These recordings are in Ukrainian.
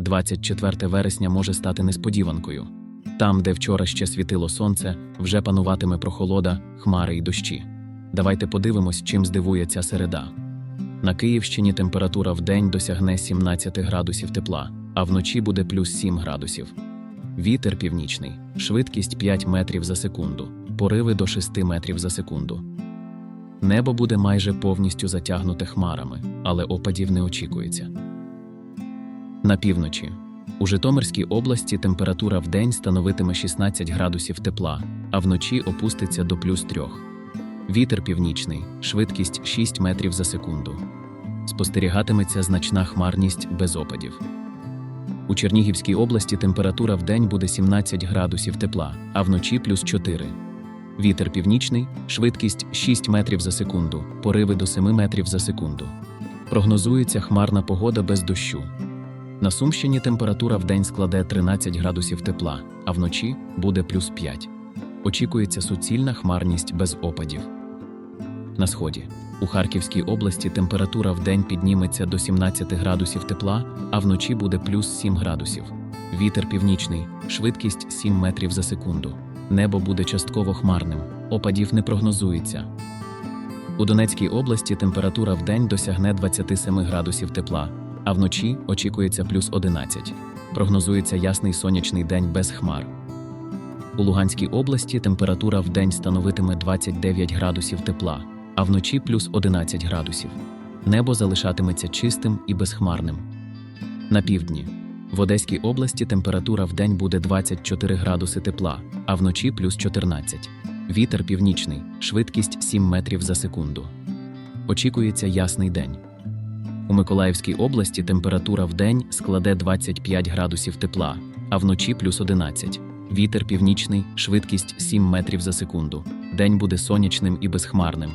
24 вересня може стати несподіванкою. Там, де вчора ще світило сонце, вже пануватиме прохолода, хмари й дощі. Давайте подивимось, чим здивує ця середа. На Київщині температура в день досягне 17 градусів тепла, а вночі буде плюс 7 градусів. Вітер північний, швидкість 5 метрів за секунду, пориви до 6 метрів за секунду. Небо буде майже повністю затягнуте хмарами, але опадів не очікується. На півночі. У Житомирській області температура в день становитиме 16 градусів тепла, а вночі опуститься до плюс 3. Вітер північний, швидкість 6 метрів за секунду. Спостерігатиметься значна хмарність без опадів. У Чернігівській області температура в день буде 17 градусів тепла, а вночі плюс 4. Вітер північний, швидкість 6 метрів за секунду, пориви до 7 метрів за секунду. Прогнозується хмарна погода без дощу. На Сумщині температура в день складе 13 градусів тепла, а вночі буде плюс 5. Очікується суцільна хмарність без опадів. На сході. У Харківській області температура в день підніметься до 17 градусів тепла, а вночі буде плюс 7 градусів. Вітер північний, швидкість 7 метрів за секунду. Небо буде частково хмарним, опадів не прогнозується. У Донецькій області температура в день досягне 27 градусів тепла, а вночі очікується плюс 11. Прогнозується ясний сонячний день без хмар. У Луганській області температура в день становитиме 29 градусів тепла, а вночі плюс 11 градусів. Небо залишатиметься чистим і безхмарним. На півдні. В Одеській області температура в день буде 24 градуси тепла, а вночі плюс 14. Вітер північний, швидкість 7 метрів за секунду. Очікується ясний день. У Миколаївській області температура в день складе 25 градусів тепла, а вночі плюс 11. Вітер північний, швидкість 7 метрів за секунду. День буде сонячним і безхмарним.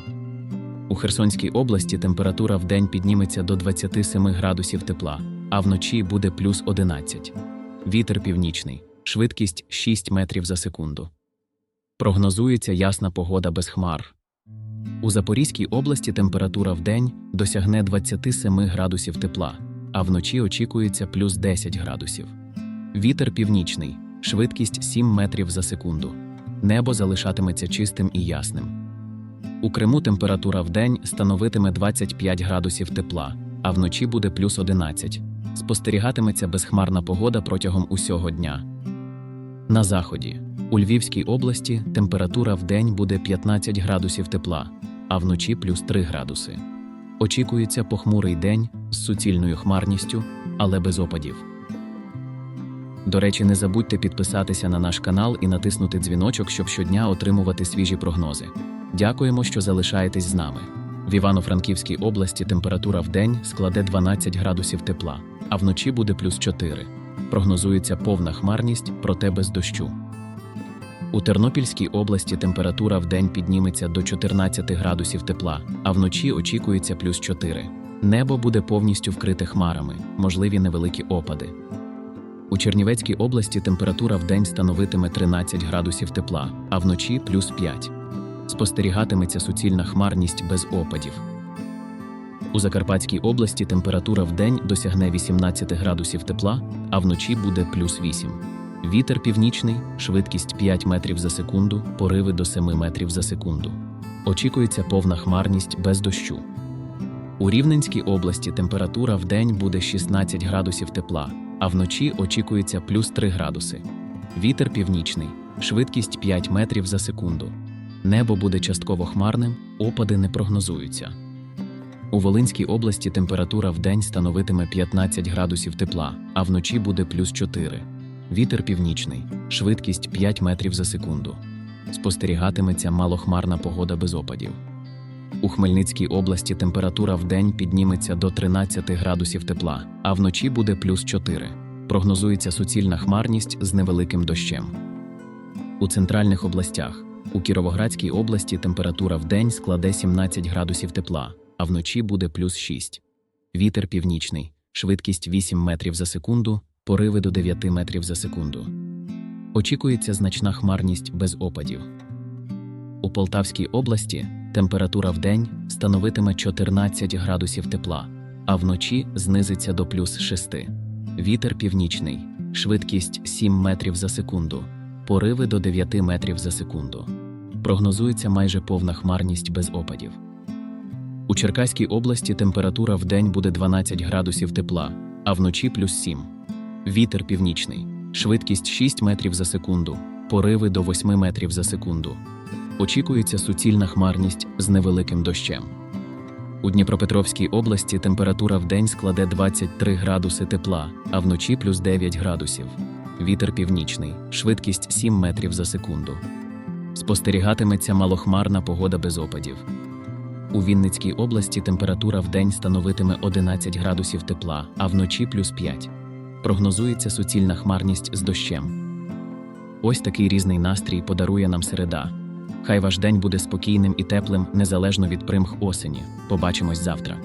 У Херсонській області температура в день підніметься до 27 градусів тепла, а вночі буде плюс 11. Вітер північний, швидкість 6 метрів за секунду. Прогнозується ясна погода без хмар. У Запорізькій області температура в день досягне 27 градусів тепла, а вночі очікується плюс 10 градусів. Вітер північний, швидкість 7 метрів за секунду. Небо залишатиметься чистим і ясним. У Криму температура в день становитиме 25 градусів тепла, а вночі буде плюс 11. Спостерігатиметься безхмарна погода протягом усього дня. На заході. У Львівській області температура в день буде 15 градусів тепла, а вночі плюс 3 градуси. Очікується похмурий день з суцільною хмарністю, але без опадів. До речі, не забудьте підписатися на наш канал і натиснути дзвіночок, щоб щодня отримувати свіжі прогнози. Дякуємо, що залишаєтесь з нами. В Івано-Франківській області температура в день складе 12 градусів тепла, а вночі буде плюс 4. Прогнозується повна хмарність, проте без дощу. У Тернопільській області температура в день підніметься до 14 градусів тепла, а вночі очікується плюс 4. Небо буде повністю вкрите хмарами, можливі невеликі опади. У Чернівецькій області температура в день становитиме 13 градусів тепла, а вночі плюс 5. Спостерігатиметься суцільна хмарність без опадів. У Закарпатській області температура в день досягне 18 градусів тепла, а вночі буде плюс 8. Вітер північний, швидкість 5 метрів за секунду, пориви до 7 метрів за секунду. Очікується повна хмарність без дощу. У Рівненській області температура в день буде 16 градусів тепла, а вночі очікується плюс 3 градуси. Вітер північний, швидкість 5 метрів за секунду. Небо буде частково хмарним, опади не прогнозуються. У Волинській області температура в день становитиме 15 градусів тепла, а вночі буде плюс 4. Вітер північний, швидкість 5 метрів за секунду. Спостерігатиметься малохмарна погода без опадів. У Хмельницькій області температура в день підніметься до 13 градусів тепла, а вночі буде плюс 4. Прогнозується суцільна хмарність з невеликим дощем. У центральних областях у Кіровоградській області температура в день складе 17 градусів тепла, а вночі буде плюс 6. Вітер північний, швидкість 8 метрів за секунду, пориви до 9 метрів за секунду. Очікується значна хмарність без опадів. У Полтавській області температура в день становитиме 14 градусів тепла, а вночі знизиться до плюс 6. Вітер північний, швидкість 7 метрів за секунду, пориви до 9 метрів за секунду. Прогнозується майже повна хмарність без опадів. У Черкаській області температура в день буде 12 градусів тепла, а вночі плюс 7. Вітер північний, швидкість 6 метрів за секунду, пориви до 8 метрів за секунду. Очікується суцільна хмарність з невеликим дощем. У Дніпропетровській області температура в день складе 23 градуси тепла, а вночі плюс 9 градусів. Вітер північний, швидкість 7 метрів за секунду. Спостерігатиметься малохмарна погода без опадів. У Вінницькій області температура в день становитиме 11 градусів тепла, а вночі плюс 5. Прогнозується суцільна хмарність з дощем. Ось такий різний настрій подарує нам середа. Хай ваш день буде спокійним і теплим, незалежно від примх осені. Побачимось завтра.